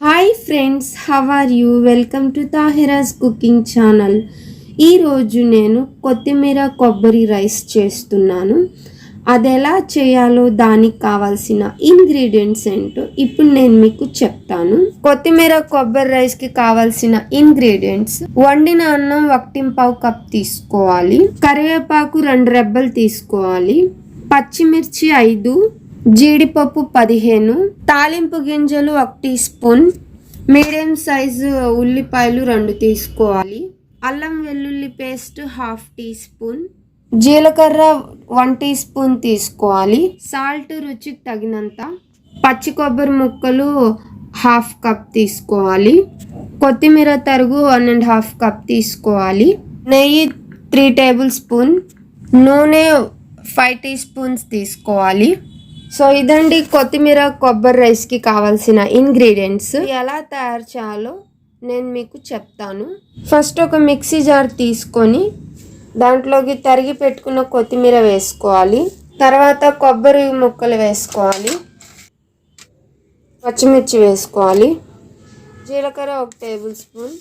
Hi friends how are you? Welcome to Tahiraj cooking channel. ఈరోజు నేను కొత్తిమీర కొబ్బరి రైస్ చేస్తున్నాను. అది ఎలా చేయాలో దానికి కావాల్సిన ఇంగ్రీడియంట్స్ ఏంటో ఇప్పుడు నేను మీకు చెప్తాను. కొత్తిమీర కొబ్బరి రైస్కి కావాల్సిన ఇంగ్రీడియంట్స్. వండిన అన్నం ఒకటింపావు కప్ తీసుకోవాలి. కరివేపాకు రెండు రెబ్బలు తీసుకోవాలి. పచ్చిమిర్చి ఐదు జీడిపప్పు పదిహేను తాలింపు గింజలు ఒక టీ స్పూన్ మీడియం సైజు ఉల్లిపాయలు రెండు తీసుకోవాలి. అల్లం వెల్లుల్లి పేస్ట్ హాఫ్ టీ స్పూన్ జీలకర్ర వన్ టీ స్పూన్ తీసుకోవాలి. సాల్ట్ రుచికి తగినంత పచ్చి కొబ్బరి ముక్కలు హాఫ్ కప్ తీసుకోవాలి. కొత్తిమీర తరుగు వన్ అండ్ హాఫ్ కప్ తీసుకోవాలి. నెయ్యి త్రీ టేబుల్ స్పూన్ నూనె ఫైవ్ టీ స్పూన్స్ తీసుకోవాలి. సో ఇదండి కొత్తిమీర కొబ్బరి రైస్కి కావాల్సిన ఇంగ్రీడియంట్స్. ఎలా తయారు చేయాలో నేను మీకు చెప్తాను. ఫస్ట్ ఒక మిక్సీ జార్ తీసుకొని దాంట్లోకి తరిగి పెట్టుకున్న కొత్తిమీర వేసుకోవాలి. తర్వాత కొబ్బరి ముక్కలు వేసుకోవాలి. పచ్చిమిర్చి వేసుకోవాలి. జీలకర్ర ఒక టేబుల్ స్పూన్.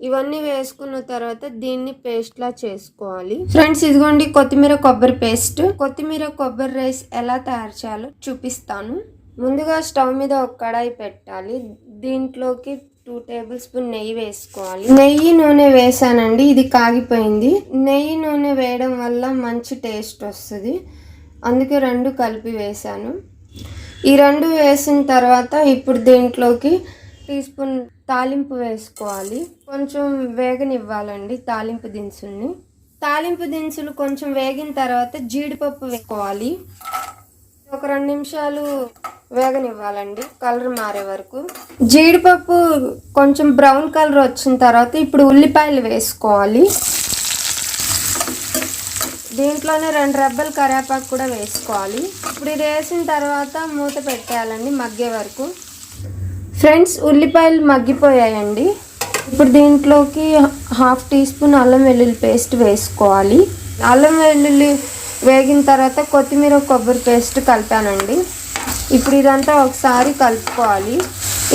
ఇవన్నీ వేసుకున్న తర్వాత దీన్ని పేస్ట్లా చేసుకోవాలి. ఫ్రెండ్స్ ఇదిగోండి కొత్తిమీర కొబ్బరి పేస్ట్. కొత్తిమీర కొబ్బరి రైస్ ఎలా తయారు చేయాలో చూపిస్తాను. ముందుగా స్టవ్ మీద ఒక కడాయి పెట్టాలి. దీంట్లోకి టూ టేబుల్ స్పూన్ నెయ్యి వేసుకోవాలి. నెయ్యి నూనె వేసానండి ఇది కాగిపోయింది. నెయ్యి నూనె వేయడం వల్ల మంచి టేస్ట్ వస్తుంది. అందుకే రెండు కలిపి వేసాను. ఈ రెండు వేసిన తర్వాత ఇప్పుడు దీంట్లోకి టీ స్పూన్ తాలింపు వేసుకోవాలి. కొంచెం వేగనివ్వాలండి తాలింపు దినుసుల్ని. తాలింపు దినుసులు కొంచెం వేగిన తర్వాత జీడిపప్పు వేసుకోవాలి. ఒక రెండు నిమిషాలు వేగనివ్వాలండి కలర్ మారే వరకు. జీడిపప్పు కొంచెం బ్రౌన్ కలర్ వచ్చిన తర్వాత ఇప్పుడు ఉల్లిపాయలు వేసుకోవాలి. దీంట్లోనే రెండు రెబ్బలు కరివేపాకు కూడా వేసుకోవాలి. ఇప్పుడు ఇది వేసిన తర్వాత మూత పెట్టేయాలండి మగ్గే వరకు. ఫ్రెండ్స్ ఉల్లిపాయలు మగ్గిపోయాయండి. ఇప్పుడు దీంట్లోకి హాఫ్ టీ స్పూన్ అల్లం వెల్లుల్లి పేస్ట్ వేసుకోవాలి. అల్లం వెల్లుల్లి వేగిన తర్వాత కొత్తిమీర కొబ్బరి పేస్ట్ కలిపానండి. ఇప్పుడు ఇదంతా ఒకసారి కలుపుకోవాలి.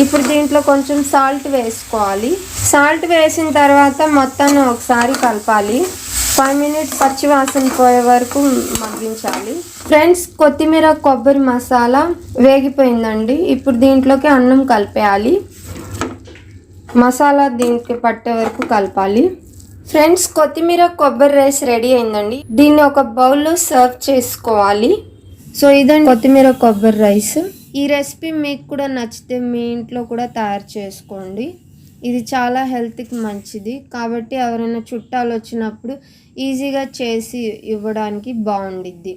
ఇప్పుడు దీంట్లో కొంచెం సాల్ట్ వేసుకోవాలి. సాల్ట్ వేసిన తర్వాత మొత్తాన్ని ఒకసారి కలపాలి. ఫైవ్ మినిట్స్ పచ్చి వాసన పోయే వరకు మగ్గించాలి. ఫ్రెండ్స్ కొత్తిమీర కొబ్బరి మసాలా వేగిపోయిందండి. ఇప్పుడు దీంట్లోకి అన్నం కలిపేయాలి. మసాలా దీనికి పట్టే వరకు కలపాలి. ఫ్రెండ్స్ కొత్తిమీర కొబ్బరి రైస్ రెడీ అయిందండి. దీన్ని ఒక బౌల్లో సర్వ్ చేసుకోవాలి. సో ఇదండి కొత్తిమీర కొబ్బరి రైస్. ఈ రెసిపీ మీకు కూడా నచ్చితే మీ ఇంట్లో కూడా తయారు చేసుకోండి. ఇది చాలా హెల్త్కి మంచిది. కాబట్టి ఎవరైనా చుట్టాలు వచ్చినప్పుడు ఈజీగా చేసి ఇవ్వడానికి బాగుండిద్ది.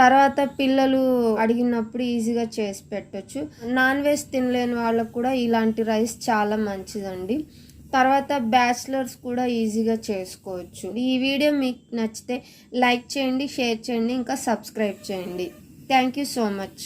తర్వాత పిల్లలు అడిగినప్పుడు ఈజీగా చేసి పెట్టచ్చు. నాన్ వెజ్ తినలేని వాళ్ళకు కూడా ఇలాంటి రైస్ చాలా మంచిదండి. తర్వాత బ్యాచిలర్స్ కూడా ఈజీగా చేసుకోవచ్చు. ఈ వీడియో మీకు నచ్చితే లైక్ చేయండి షేర్ చేయండి ఇంకా సబ్స్క్రైబ్ చేయండి. Thank you so much.